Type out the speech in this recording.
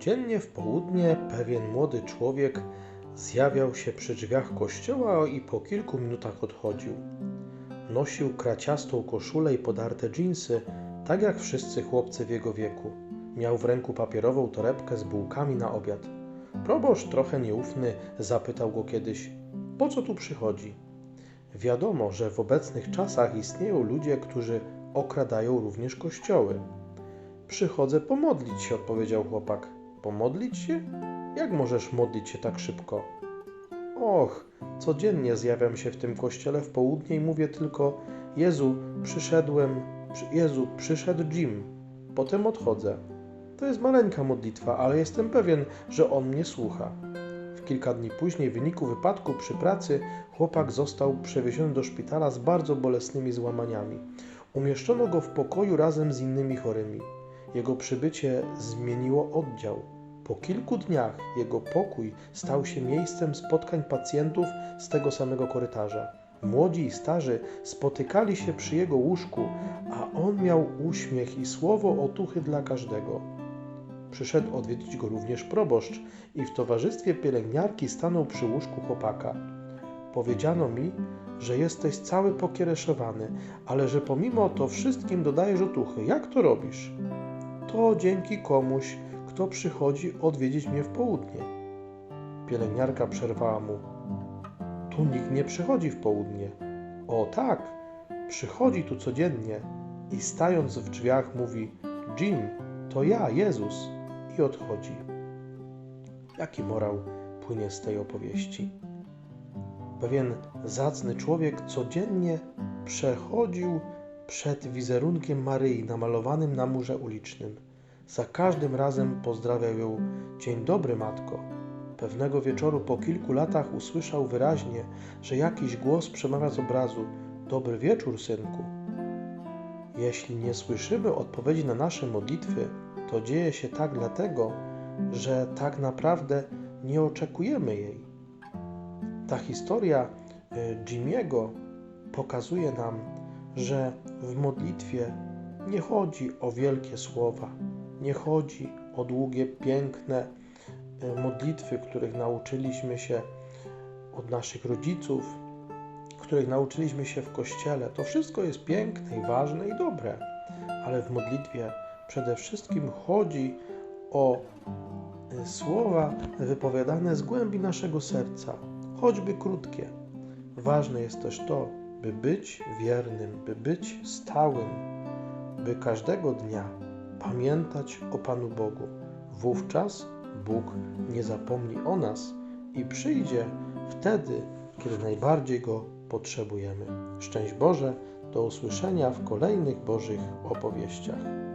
Codziennie w południe pewien młody człowiek zjawiał się przy drzwiach kościoła i po kilku minutach odchodził. Nosił kraciastą koszulę i podarte dżinsy, tak jak wszyscy chłopcy w jego wieku. Miał w ręku papierową torebkę z bułkami na obiad. Proboszcz, trochę nieufny, zapytał go kiedyś: Po co tu przychodzi? Wiadomo, że w obecnych czasach istnieją ludzie, którzy okradają również kościoły. Przychodzę pomodlić się, odpowiedział chłopak. Pomodlić się? Jak możesz modlić się tak szybko? Och, codziennie zjawiam się w tym kościele w południe i mówię tylko: Jezu, przyszedłem, przy, Jezu, przyszedł Jim. Potem odchodzę. To jest maleńka modlitwa, ale jestem pewien, że on mnie słucha. W kilka dni później, w wyniku wypadku przy pracy, chłopak został przewieziony do szpitala z bardzo bolesnymi złamaniami. Umieszczono go w pokoju razem z innymi chorymi. Jego przybycie zmieniło oddział. Po kilku dniach jego pokój stał się miejscem spotkań pacjentów z tego samego korytarza. Młodzi i starzy spotykali się przy jego łóżku, a on miał uśmiech i słowo otuchy dla każdego. Przyszedł odwiedzić go również proboszcz i w towarzystwie pielęgniarki stanął przy łóżku chłopaka. Powiedziano mi, że jesteś cały pokiereszowany, ale że pomimo to wszystkim dodajesz otuchy. Jak to robisz? To dzięki komuś, kto przychodzi odwiedzić mnie w południe. Pielęgniarka przerwała mu. Tu nikt nie przychodzi w południe. O tak, przychodzi tu codziennie i stając w drzwiach mówi: Jim, to ja, Jezus, i odchodzi. Jaki morał płynie z tej opowieści? Pewien zacny człowiek codziennie przechodził przed wizerunkiem Maryi namalowanym na murze ulicznym. Za każdym razem pozdrawiał ją: Dzień dobry, matko. Pewnego wieczoru po kilku latach usłyszał wyraźnie, że jakiś głos przemawia z obrazu: Dobry wieczór, synku. Jeśli nie słyszymy odpowiedzi na nasze modlitwy, to dzieje się tak dlatego, że tak naprawdę nie oczekujemy jej. Ta historia y, Jimiego pokazuje nam, że w modlitwie nie chodzi o wielkie słowa, nie chodzi o długie, piękne y, modlitwy, których nauczyliśmy się od naszych rodziców, których nauczyliśmy się w kościele. To wszystko jest piękne i ważne i dobre, ale w modlitwie przede wszystkim chodzi o y, słowa wypowiadane z głębi naszego serca, choćby krótkie. Ważne jest też to, by być wiernym, by być stałym, by każdego dnia pamiętać o Panu Bogu. Wówczas Bóg nie zapomni o nas i przyjdzie wtedy, kiedy najbardziej Go potrzebujemy. Szczęść Boże, do usłyszenia w kolejnych Bożych opowieściach.